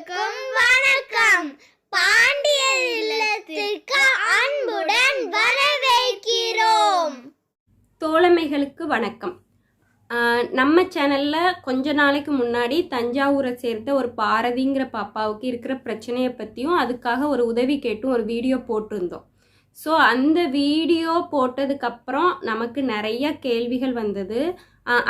அனைவருக்கும் வணக்கம். பாண்டியர் இல்லத்திற்கு அன்புடன் வரவேற்கிறோம். தோழமைகளுக்கு வணக்கம். நம்ம சேனலில் கொஞ்ச நாளைக்கு முன்னாடி தஞ்சாவூரை சேர்ந்த ஒரு பாரதிங்கிற பாப்பாவுக்கு இருக்கிற பிரச்சனையை பற்றியும் அதுக்காக ஒரு உதவி கேட்டும் ஒரு வீடியோ போட்டிருந்தோம். ஸோ அந்த வீடியோ போட்டதுக்கப்புறம் நமக்கு நிறைய கேள்விகள் வந்தது.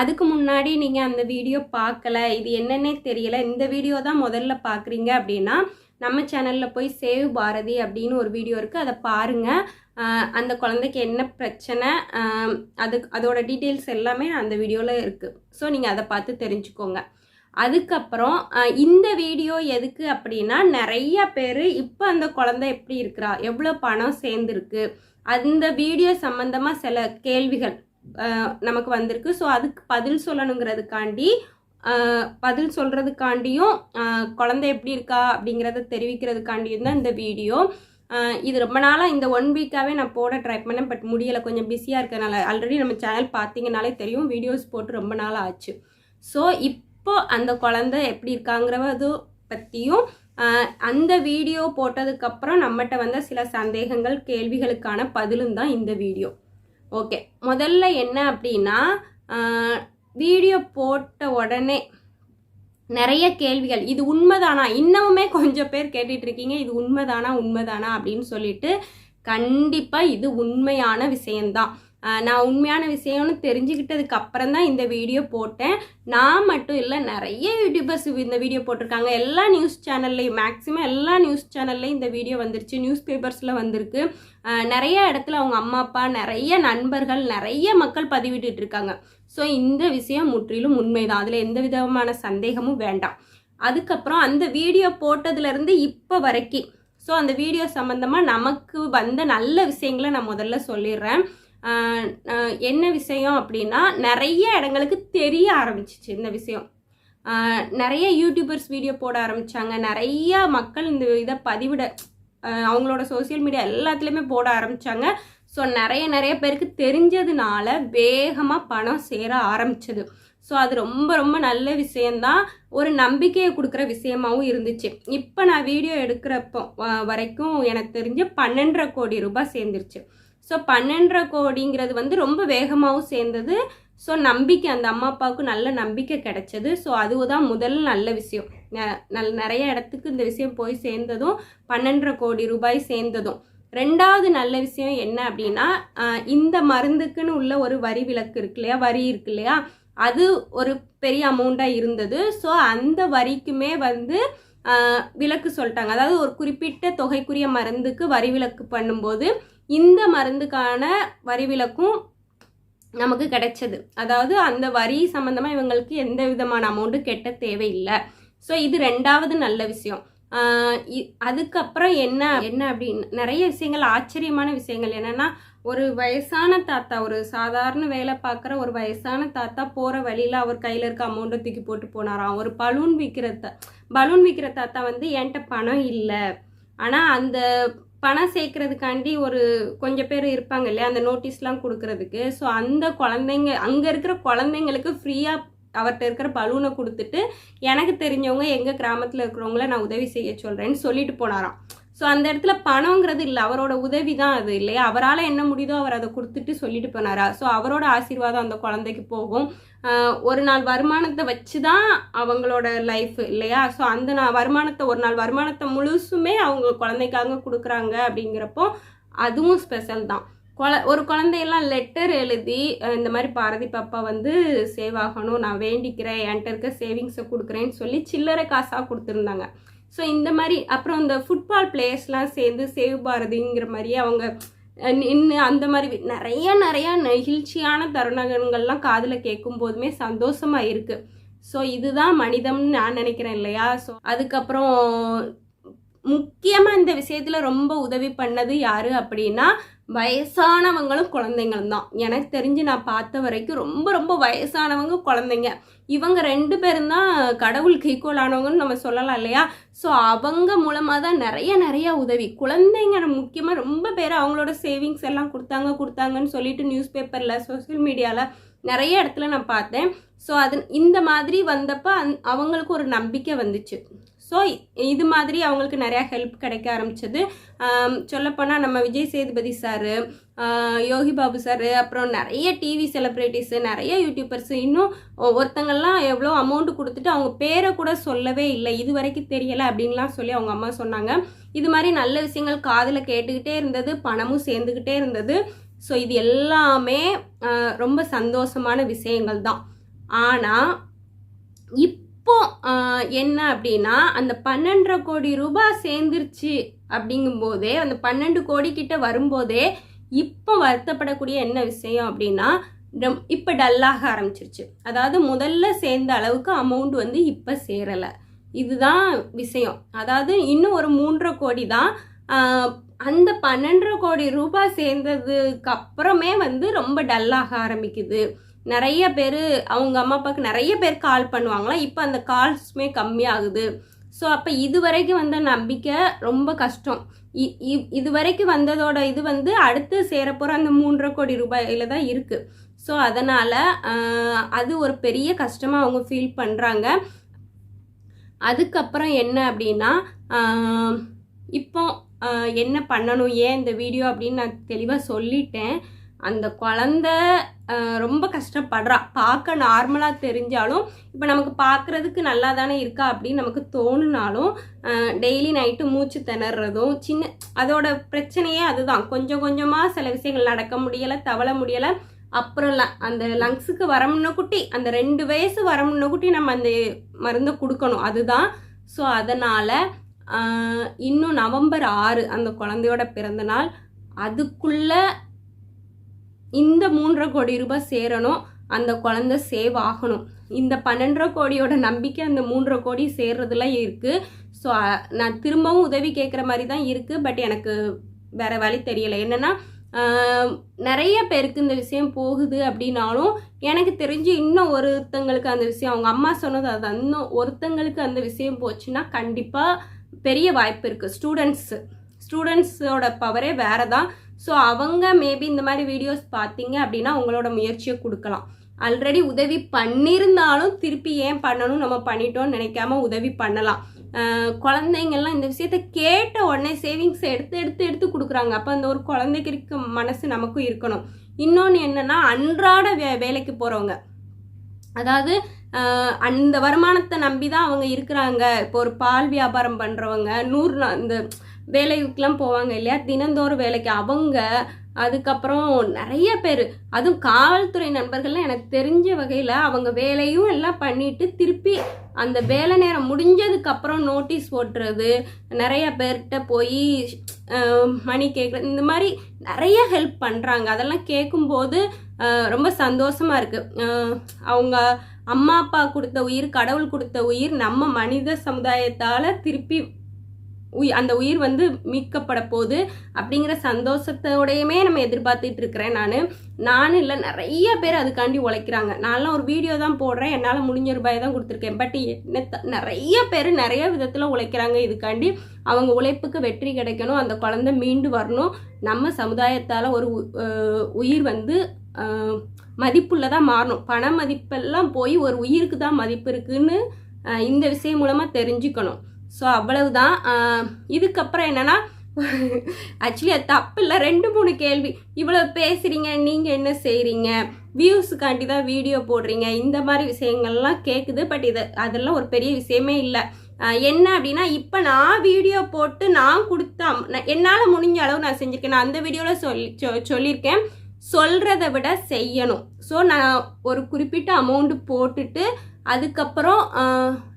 அதுக்கு முன்னாடி நீங்கள் அந்த வீடியோ பார்க்கல இது என்னன்னே தெரியல இந்த வீடியோ தான் முதல்ல பார்க்குறீங்க அப்படின்னா நம்ம சேனலில் போய் சேவ் பாரதி அப்படின்னு ஒரு வீடியோ இருக்குது அதை பாருங்கள் அந்த குழந்தைக்கு என்ன பிரச்சனை அதுக்கு அது அதோட டீட்டெயில்ஸ் எல்லாமே அந்த வீடியோவில் இருக்குது ஸோ நீங்கள் அதை பார்த்து தெரிஞ்சுக்கோங்க. அதுக்கப்புறம் இந்த வீடியோ எதுக்கு அப்படின்னா நிறைய பேர் இப்போ அந்த குழந்தை எப்படி இருக்கிறா எவ்வளோ பணம் சேர்ந்துருக்கு அந்த வீடியோ சம்மந்தமாக சில கேள்விகள். நமக்கு வந்திருக்கு. ஸோ அதுக்கு பதில் சொல்லணுங்கிறதுக்காண்டி பதில் சொல்கிறதுக்காண்டியும் குழந்தை எப்படி இருக்கா அப்படிங்கிறத தெரிவிக்கிறதுக்காண்டியும் தான் இந்த வீடியோ. இது ரொம்ப நாளாக இந்த ஒன் வீக்காகவே நான் போட ட்ரை பண்ணேன். பட் முடியலை. கொஞ்சம் பிஸியாக இருக்கனால ஆல்ரெடி நம்ம சேனல் பார்த்தீங்கனாலே தெரியும். வீடியோஸ் போட்டு ரொம்ப நாள் ஆச்சு. ஸோ இப்போ அந்த குழந்தை எப்படி இருக்காங்கிறது பற்றியும் அந்த வீடியோ போட்டதுக்கப்புறம் நம்மகிட்ட வந்த சில சந்தேகங்கள் கேள்விகளுக்கான பதிலும் தான் இந்த வீடியோ. ஓகே. முதல்ல என்ன அப்படின்னா வீடியோ போட்ட உடனே நிறைய கேள்விகள். இது உண்மைதானா? இன்னமுமே கொஞ்சம் பேர் கேட்டுட்ருக்கீங்க. இது உண்மைதானா? உண்மைதானா? அப்படின்னு சொல்லிட்டு கண்டிப்பாக இது உண்மையான விஷயந்தான் நான் உண்மையான விஷயம்னு தெரிஞ்சுக்கிட்டதுக்கு அப்புறம் தான் இந்த வீடியோ போட்டேன். நான் மட்டும் இல்லை நிறைய யூடியூபர்ஸ் இந்த வீடியோ போட்டிருக்காங்க. எல்லா நியூஸ் சேனல்லையும் மேக்ஸிமம் எல்லா நியூஸ் சேனல்லையும் இந்த வீடியோ வந்துருச்சு. நியூஸ் பேப்பர்ஸில் வந்திருக்கு நிறைய இடத்துல அவங்க அம்மா அப்பா நிறைய நண்பர்கள் நிறைய மக்கள் பதிவிட்டு இருக்காங்க. ஸோ இந்த விஷயம் முற்றிலும் உண்மைதான். அதில் எந்த விதமான சந்தேகமும் வேண்டாம். அதுக்கப்புறம் அந்த வீடியோ போட்டதுலேருந்து இப்போ வரைக்கும். ஸோ அந்த வீடியோ சம்மந்தமாக நமக்கு வந்த நல்ல விஷயங்களை நான் முதல்ல சொல்லிடுறேன். என்ன விஷயம் அப்படின்னா நிறைய இடங்களுக்கு தெரிய ஆரம்பிச்சிச்சு இந்த விஷயம். நிறைய யூடியூபர்ஸ் வீடியோ போட ஆரம்பித்தாங்க நிறைய மக்கள் இந்த இதை பதிவிட அவங்களோட சோஷியல் மீடியா எல்லாத்துலேயுமே போட ஆரம்பித்தாங்க ஸோ நிறைய நிறைய பேருக்கு தெரிஞ்சதுனால வேகமாக பணம் சேர ஆரம்பிச்சது. ஸோ அது ரொம்ப ரொம்ப நல்ல விஷயந்தான் ஒரு நம்பிக்கையை கொடுக்குற விஷயமாகவும் இருந்துச்சு. இப்போ நான் வீடியோ எடுக்கிறப்போ வரைக்கும் எனக்கு தெரிஞ்சு பன்னெண்டரை கோடி ரூபாய் சேர்ந்துருச்சு. ஸோ பன்னெண்டரை கோடிங்கிறது வந்து ரொம்ப வேகமாகவும் சேர்ந்தது. ஸோ நம்பிக்கை அந்த அம்மா அப்பாவுக்கு நல்ல நம்பிக்கை கிடைச்சது. ஸோ அதுதான் முதல் நல்ல விஷயம். ந- நல் நிறைய இடத்துக்கு இந்த விஷயம் போய் சேர்ந்ததும் பன்னெண்டரை கோடி ரூபாய் சேர்ந்ததும். ரெண்டாவது நல்ல விஷயம் என்ன அப்படின்னா இந்த மருந்துக்குன்னு உள்ள ஒரு வரி விலக்கு இருக்கு இல்லையா? வரி இருக்கு இல்லையா? அது ஒரு பெரிய அமௌண்ட்டாக இருந்தது. ஸோ அந்த வரிக்குமே வந்து விலக்கு சொல்லிட்டாங்க. அதாவது ஒரு குறிப்பிட்ட தொகைக்குரிய மருந்துக்கு வரி விலக்கு பண்ணும்போது இந்த மருந்துக்கான வரி விலக்கும் நமக்கு கிடைச்சது. அதாவது அந்த வரி சம்மந்தமாக இவங்களுக்கு எந்த விதமான அமௌண்ட்டும் கெட்ட தேவையில்லை. ஸோ இது ரெண்டாவது நல்ல விஷயம். இ- அதுக்கப்புறம் என்ன என்ன அப்படின்னு நிறைய விஷயங்கள் ஆச்சரியமான விஷயங்கள். என்னன்னா ஒரு வயசான தாத்தா ஒரு சாதாரண வேலை பார்க்குற ஒரு வயசான தாத்தா போகிற வழியில் அவர் கையில் இருக்க அமௌண்ட்டை தூக்கி போட்டு போனாராம். ஒரு பலூன் விற்கிற த பலூன் விற்கிற தாத்தா வந்து என்கிட்ட பணம் இல்லை. ஆனால் அந்த பணம் சேர்க்கறதுக்காண்டி ஒரு கொஞ்சம் பேர் இருப்பாங்க இல்லையா அந்த நோட்டீஸ்லாம் கொடுக்கறதுக்கு. ஸோ அந்த குழந்தைங்க அங்கே இருக்கிற குழந்தைங்களுக்கு ஃப்ரீயாக அவர்கிட்ட இருக்கிற பலூனை கொடுத்துட்டு எனக்கு தெரிஞ்சவங்க எங்கள் கிராமத்தில் இருக்கிறவங்கள நான் உதவி செய்ய சொல்கிறேன்னு சொல்லிட்டு போனாராம். ஸோ அந்த இடத்துல பணங்கிறது இல்லை. அவரோட உதவி தான் அது இல்லையா? அவரால் என்ன முடியுதோ அவர் அதை கொடுத்துட்டு சொல்லிட்டு போனாரா? ஸோ அவரோட ஆசீர்வாதம் அந்த குழந்தைக்கு போகும். ஒரு நாள் வருமானத்தை வச்சு தான் அவங்களோட லைஃப் இல்லையா? ஸோ அந்த நான் வருமானத்தை ஒரு நாள் வருமானத்தை முழுசுமே அவங்க குழந்தைக்காக கொடுக்குறாங்க அப்படிங்கிறப்போ அதுவும் ஸ்பெஷல் தான். குழ ஒரு குழந்தையெல்லாம் லெட்டர் எழுதி இந்த மாதிரி பாரதி பாப்பா வந்து சேவ் ஆகணும். நான் வேண்டிக்கிறேன். என்கிட்ட இருக்க சேவிங்ஸை கொடுக்குறேன்னு சொல்லி சில்லறை காசாக கொடுத்துருந்தாங்க. ஸோ இந்த மாதிரி அப்புறம் இந்த ஃபுட்பால் பிளேயர்ஸ்லாம் சேர்ந்து சேவ் பாரதிங்கிற மாதிரி அவங்க நின்று அந்த மாதிரி நிறைய நிறைய நெகிழ்ச்சியான தருணங்கள்லாம் காதில் கேட்கும் போதுமே சந்தோஷமாக இருக்குது ஸோ இதுதான் மனிதம்னு நான் நினைக்கிறேன் இல்லையா? ஸோ அதுக்கப்புறம் முக்கியமாக இந்த விஷயத்தில் ரொம்ப உதவி பண்ணது யார் அப்படின்னா வயசானவங்களும் குழந்தைங்களும் தான். எனக்கு தெரிஞ்சு நான் பார்த்த வரைக்கும் ரொம்ப ரொம்ப வயசானவங்க குழந்தைங்க. இவங்க ரெண்டு பேரும் தான் கடவுளுக்கு ஈக்குவல் ஆனவங்கன்னு நம்ம சொல்லலாம் இல்லையா? ஸோ அவங்க மூலமாக தான் நிறைய நிறைய உதவி. குழந்தைங்க முக்கியமாக ரொம்ப பேர் அவங்களோட சேவிங்ஸ் எல்லாம் கொடுத்தாங்க கொடுத்தாங்கன்னு சொல்லிட்டு நியூஸ் பேப்பரில் சோஷியல் மீடியாவில் நிறைய இடத்துல நான் பார்த்தேன். ஸோ அது இந்த மாதிரி வந்தப்போ அந் அவங்களுக்கு ஒரு நம்பிக்கை வந்துச்சு. ஸோ இது மாதிரி அவங்களுக்கு நிறையா ஹெல்ப் கிடைக்க ஆரம்பிச்சது. சொல்லப்போனால் நம்ம விஜய் சேதுபதி சாரு யோகி பாபு சார் அப்புறம் நிறைய டிவி செலிப்ரிட்டிஸு நிறைய யூடியூபர்ஸ் இன்னும் ஒ- எவ்வளோ அமௌண்ட் கொடுத்துட்டு அவங்க பேரை கூட சொல்லவே இல்லை. இது வரைக்கும் தெரியலை அப்படின்லாம் சொல்லி அவங்க அம்மா சொன்னாங்க. இது மாதிரி நல்ல விஷயங்கள் காதில் கேட்டுக்கிட்டே இருந்தது பணமும் சேர்ந்துக்கிட்டே இருந்தது. ஸோ இது எல்லாமே ரொம்ப சந்தோஷமான விஷயங்கள் தான். ஆனால் இப் இப்போ என்ன அப்படின்னா அந்த பன்னெண்டரை கோடி ரூபாய் சேர்ந்துருச்சு அப்படிங்கும்போதே அந்த பன்னெண்டு கோடி கிட்ட வரும்போதே இப்போ வருத்தப்படக்கூடிய என்ன விஷயம் அப்படின்னா இப்போ டல்லாக ஆரம்பிச்சிருச்சு. அதாவது முதல்ல சேர்ந்த அளவுக்கு அமௌண்ட் வந்து இப்போ சேரலை. இதுதான் விஷயம். அதாவது இன்னும் ஒரு மூன்றரை கோடி தான் அந்த பன்னெண்டரை கோடி ரூபாய் சேர்ந்ததுக்கு அப்புறமே வந்து ரொம்ப டல்லாக ஆரம்பிக்குது. நிறைய பேர் அவங்க அம்மா அப்பாவுக்கு நிறைய பேர் கால் பண்ணுவாங்களாம் இப்போ அந்த கால்ஸுமே கம்மியாகுது. ஸோ அப்போ இது வரைக்கும் வந்த நம்பிக்கை ரொம்ப கஷ்டம். இ- இ- இது வரைக்கும் வந்ததோட இது வந்து அடுத்து சேரப்போகிற அந்த மூன்றரை கோடி ரூபாயில் தான் இருக்குது ஸோ அதனால் அது ஒரு பெரிய கஷ்டமாக அவங்க ஃபீல் பண்ணுறாங்க அதுக்கப்புறம் என்ன அப்படின்னா இப்போ என்ன பண்ணணும் ஏன் இந்த வீடியோ அப்படின்னு நான் தெளிவாக சொல்லிட்டேன். அந்த குழந்த ரொம்ப கஷ்டப்படுறா. பார்க்க நார்மலாக தெரிஞ்சாலும் இப்போ நமக்கு பார்க்குறதுக்கு நல்லா தானே இருக்கா அப்படின்னு நமக்கு தோணுனாலும் டெய்லி நைட்டு மூச்சு திணறதும் சின்ன அதோட பிரச்சனையே அதுதான். கொஞ்சம் கொஞ்சமாக சில விஷயங்கள் நடக்க முடியலை தவள முடியலை அப்புறம் அந்த லங்ஸுக்கு வர குட்டி அந்த ரெண்டு வயசு வர குட்டி நம்ம அந்த மருந்தை கொடுக்கணும். அதுதான். ஸோ அதனால் இன்னும் நவம்பர் ஆறு அந்த குழந்தையோட பிறந்த நாள் இந்த மூன்றரை கோடி ரூபாய் சேரணும் அந்த குழந்தை சேவ் ஆகணும். இந்த பன்னெண்டரை கோடியோட நம்பிக்கை அந்த மூன்றரை கோடி சேர்றதுல இருக்குது ஸோ நான் திரும்பவும் உதவி கேட்குற மாதிரி தான் இருக்குது பட் எனக்கு வேற வழி தெரியலை. என்னன்னா நிறைய பேருக்கு இந்த விஷயம் போகுது அப்படின்னாலும் எனக்கு தெரிஞ்சு இன்னும் ஒருத்தங்களுக்கு அந்த விஷயம் அவங்க அம்மா சொன்னது அது இன்னும் ஒருத்தங்களுக்கு அந்த விஷயம் போச்சுன்னா கண்டிப்பாக பெரிய வாய்ப்பு இருக்குது ஸ்டூடெண்ட்ஸு ஸ்டூடெண்ட்ஸோட பவரே வேற தான் ஸோ அவங்க மேபி இந்த மாதிரி வீடியோஸ் பார்த்தீங்க அப்படின்னா உங்களோட முயற்சியை கொடுக்கலாம். ஆல்ரெடி உதவி பண்ணியிருந்தாலும் திருப்பி ஏன் பண்ணணும்? நம்ம பண்ணிட்டோம்னு நினைக்காம உதவி பண்ணலாம். குழந்தைங்கள்லாம் இந்த விஷயத்த கேட்ட உடனே சேவிங்ஸ் எடுத்து எடுத்து எடுத்து கொடுக்குறாங்க. அப்போ அந்த ஒரு குழந்தைக்கு இருக்க மனசு நமக்கும் இருக்கணும். இன்னொன்று என்னன்னா அன்றாட வே வேலைக்கு போகிறவங்க அதாவது அந்த வருமானத்தை நம்பி தான் அவங்க இருக்கிறாங்க. இப்போ ஒரு பால் வியாபாரம் பண்ணுறவங்க நூறு இந்த வேலைக்கெலாம் போவாங்க இல்லையா? தினந்தோறும் வேலைக்கு. அவங்க அதுக்கப்புறம் நிறைய பேர். அதுவும் காவல்துறை நண்பர்கள்லாம் எனக்கு தெரிஞ்ச வகையில் அவங்க வேலையும் எல்லாம் பண்ணிட்டு திருப்பி அந்த வேலை நேரம் முடிஞ்சதுக்கப்புறம் நோட்டீஸ் போட்டுறது நிறைய பேர்கிட்ட போய் மணி கேட்குறது இந்த மாதிரி நிறைய ஹெல்ப் பண்ணுறாங்க அதெல்லாம் கேட்கும்போது ரொம்ப சந்தோஷமாக இருக்குது அவங்க அம்மா அப்பா கொடுத்த உயிர் கடவுள் கொடுத்த உயிர் நம்ம மனித சமுதாயத்தால் திருப்பி உய் அந்த உயிர் வந்து மீட்கப்பட போகுது அப்படிங்கிற சந்தோஷத்தோடையுமே நம்ம எதிர்பார்த்துட்டு இருக்கிறேன் நான். நான் இல்லை நிறைய பேர் அதுக்காண்டி உழைக்கிறாங்க. நான்லாம் ஒரு வீடியோ தான் போடுறேன். என்னால் முடிஞ்ச ரூபாய் தான் கொடுத்துருக்கேன். பட் என்ன நிறைய பேர் நிறைய விதத்தில் உழைக்கிறாங்க. இதுக்காண்டி அவங்க உழைப்புக்கு வெற்றி கிடைக்கணும். அந்த குழந்தை மீண்டு வரணும். நம்ம சமுதாயத்தால் ஒரு உ- உயிர் வந்து மதிப்புள்ளதாக மாறணும். பண மதிப்பெல்லாம் போய் ஒரு உயிருக்கு தான் மதிப்பு இருக்குன்னு இந்த விஷயம் மூலமாக தெரிஞ்சுக்கணும். ஸோ அவ்வளவுதான். இதுக்கப்புறம் என்னன்னா ஆக்சுவலி அது தப்பு இல்லை ரெண்டு மூணு கேள்வி. இவ்வளோ பேசுகிறீங்க நீங்கள் என்ன செய்கிறீங்க வியூஸுக்காண்டி தான் வீடியோ போடுறீங்க. இந்த மாதிரி விஷயங்கள்லாம் கேட்குது பட் இது அதெல்லாம் ஒரு பெரிய விஷயமே இல்லை. என்ன அப்படின்னா இப்போ நான் வீடியோ போட்டு நான் கொடுத்தா என்னால் முடிஞ்ச அளவு நான் செஞ்சுருக்கேன். நான் அந்த வீடியோவில் சொல்லி சொ- சொல்லியிருக்கேன். சொல்கிறத விட செய்யணும். ஸோ நான் ஒரு குறிப்பிட்ட அமௌண்ட்டு போட்டுட்டு அதுக்கப்புறம்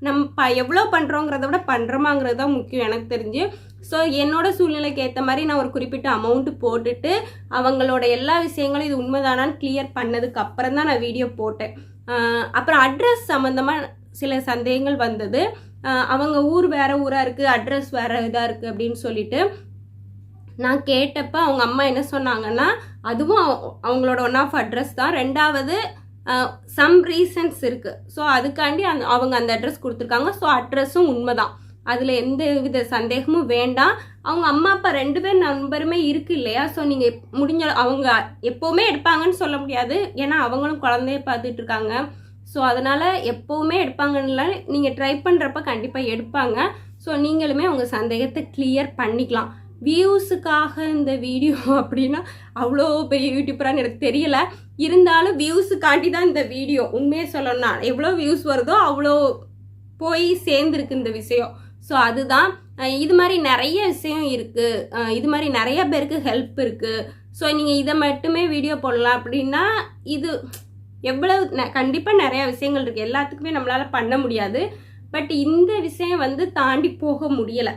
நம்ம ப எவ்வளோ பண்ணுறோங்கிறத விட பண்ணுறோமாங்கிறது தான் முக்கியம் எனக்கு தெரிஞ்சு. ஸோ என்னோடய சூழ்நிலைக்கு ஏற்ற மாதிரி நான் ஒரு குறிப்பிட்ட அமௌண்ட்டு போட்டுட்டு அவங்களோட எல்லா விஷயங்களும் இது உண்மைதானான்னு கிளியர் பண்ணதுக்கு அப்புறம் தான் நான் வீடியோ போட்டேன். அப்புறம் அட்ரஸ் சம்மந்தமாக சில சந்தேகங்கள் வந்தது. அவங்க ஊர் வேறு ஊராக இருக்குது அட்ரஸ் வேறு இதாக இருக்குது அப்படின்னு சொல்லிட்டு நான் கேட்டப்போ அவங்க அம்மா என்ன சொன்னாங்கன்னா அதுவும் அவங்களோட ஒன் ஆஃப் அட்ரஸ் தான். ரெண்டாவது சம் ரீசன்ஸ் இருக்குது ஸோ அதுக்காண்டி அந்த அவங்க அந்த அட்ரஸ் கொடுத்துருக்காங்க. ஸோ அட்ரஸும் உண்மைதான். அதில் எந்த வித சந்தேகமும் வேண்டாம். அவங்க அம்மா அப்பா ரெண்டு பேர் நம்பருமே இருக்கு இல்லையா? ஸோ நீங்கள் முடிஞ்ச அவங்க எப்போவுமே எடுப்பாங்கன்னு சொல்ல முடியாது. ஏன்னா அவங்களும் குழந்தைய பார்த்துட்டு இருக்காங்க ஸோ அதனால் எப்போவுமே எடுப்பாங்கன்னு நீங்கள் ட்ரை பண்ணுறப்ப கண்டிப்பாக எடுப்பாங்க. ஸோ நீங்களுமே உங்கள் சந்தேகத்தை கிளியர் பண்ணிக்கலாம். வியூஸுக்காக இந்த வீடியோ அப்படின்னா அவ்வளோ பெரிய யூடியூபரான்னு எனக்கு தெரியல. இருந்தாலும் வியூஸுக்காண்டி தான் இந்த வீடியோ உண்மையை சொல்லணும்னா எவ்வளோ வியூஸ் வருதோ அவ்வளோ போய் சேர்ந்துருக்கு இந்த விஷயம். ஸோ அதுதான் இது மாதிரி நிறைய விஷயம் இருக்குது இது மாதிரி நிறைய பேருக்கு ஹெல்ப் இருக்குது ஸோ நீங்கள் இதை மட்டுமே வீடியோ போடலாம் அப்படின்னா இது எவ்வளவு ந- கண்டிப்பாக நிறையா விஷயங்கள் இருக்குது எல்லாத்துக்குமே நம்மளால் பண்ண முடியாது. பட் இந்த விஷயம் வந்து தாண்டி போக முடியலை.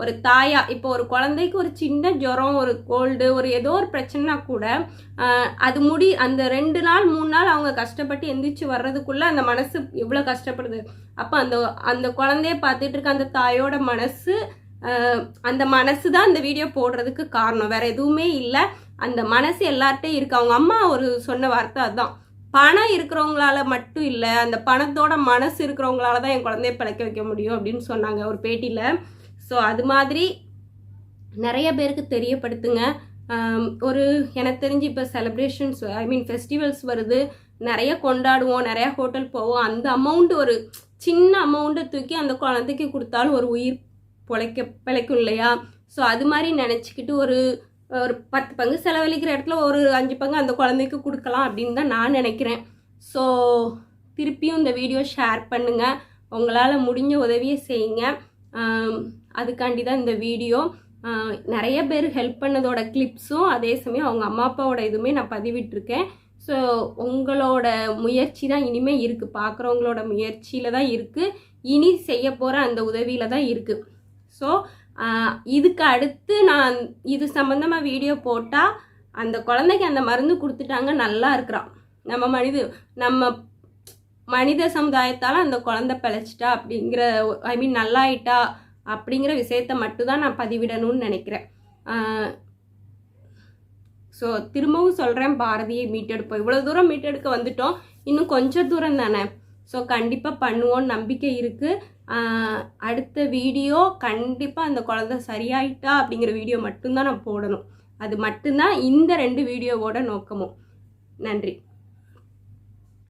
ஒரு தாயா இப்போ ஒரு குழந்தைக்கு ஒரு சின்ன ஜுரம் ஒரு கோல்டு ஒரு ஏதோ ஒரு பிரச்சனைனா கூட அது முடி அந்த ரெண்டு நாள் மூணு நாள் அவங்க கஷ்டப்பட்டு எந்திரிச்சு வர்றதுக்குள்ள அந்த மனசு எவ்வளோ கஷ்டப்படுது? அப்போ அந்த அந்த குழந்தைய பார்த்துட்டு இருக்க அந்த தாயோட மனசு அந்த மனசு தான் அந்த வீடியோ போடுறதுக்கு காரணம். வேற எதுவுமே இல்லை. அந்த மனசு எல்லார்ட்டையும் இருக்கு. அவங்க அம்மா ஒரு சொன்ன வார்த்தை அதுதான். பணம் இருக்கிறவங்களால மட்டும் இல்லை அந்த பணத்தோட மனசு இருக்கிறவங்களால தான் என் குழந்தைய பிழைக்க வைக்க முடியும் அப்படின்னு சொன்னாங்க ஒரு பேட்டியில். ஸோ அது மாதிரி நிறைய பேருக்கு தெரியப்படுத்துங்க. ஒரு எனக்கு தெரிஞ்சு இப்போ செலிப்ரேஷன்ஸ் ஐ மீன் ஃபெஸ்டிவல்ஸ் வருது. நிறைய கொண்டாடுவோம் நிறைய ஹோட்டல் போவோம். அந்த அமௌண்ட் ஒரு சின்ன அமௌண்ட்டை தூக்கி அந்த குழந்தைக்கு கொடுத்தாலும் ஒரு உயிர் பிழைக்க பிழைக்கும் இல்லையா? ஸோ அது மாதிரி நினச்சிக்கிட்டு ஒரு ஒரு பத்து பங்கு செலவழிக்கிற இடத்துல ஒரு அஞ்சு பங்கு அந்த குழந்தைக்கு கொடுக்கலாம் அப்படின்னு தான் நான் நினைக்கிறேன். ஸோ திருப்பியும் இந்த வீடியோ ஷேர் பண்ணுங்கள் உங்களால் முடிஞ்ச உதவியை செய்யுங்க. அதுக்காண்டி தான் இந்த வீடியோ. நிறைய பேர் ஹெல்ப் பண்ணதோட கிளிப்ஸும் அதே சமயம் அவங்க அம்மா அப்பாவோட இதுவுமே நான் பதிவிட்டிருக்கேன். ஸோ உங்களோட முயற்சி தான் இனிமேல் இருக்குது பார்க்குறவங்களோட முயற்சியில் தான் இருக்குது இனி செய்ய போகிற அந்த உதவியில் தான் இருக்குது ஸோ இதுக்கு அடுத்து நான் இது சம்மந்தமாக வீடியோ போட்டால் அந்த குழந்தைக்கு அந்த மருந்து கொடுத்துட்டாங்க நல்லா இருக்கிறான். நம்ம மனித நம்ம மனித சமுதாயத்தால் அந்த குழந்தை பிழைச்சிட்டா அப்படிங்கிற ஐ மீன் நல்லாயிட்டா அப்படிங்கிற விஷயத்த மட்டும்தான் நான் பதிவிடணும்னு நினைக்கிறேன். ஸோ திரும்பவும் சொல்கிறேன் பாரதியை மீட்டெடுப்போம். இவ்வளோ தூரம் மீட்டெடுக்க வந்துட்டோம். இன்னும் கொஞ்சம் தூரம் தானே? ஸோ கண்டிப்பாக பண்ணுவோன்னு நம்பிக்கை இருக்குது அடுத்த வீடியோ கண்டிப்பாக அந்த குழந்தை சரியாயிட்டா அப்படிங்கிற வீடியோ மட்டும்தான் நான் போடணும். அது மட்டும்தான் இந்த ரெண்டு வீடியோவோட நோக்கமும். நன்றி.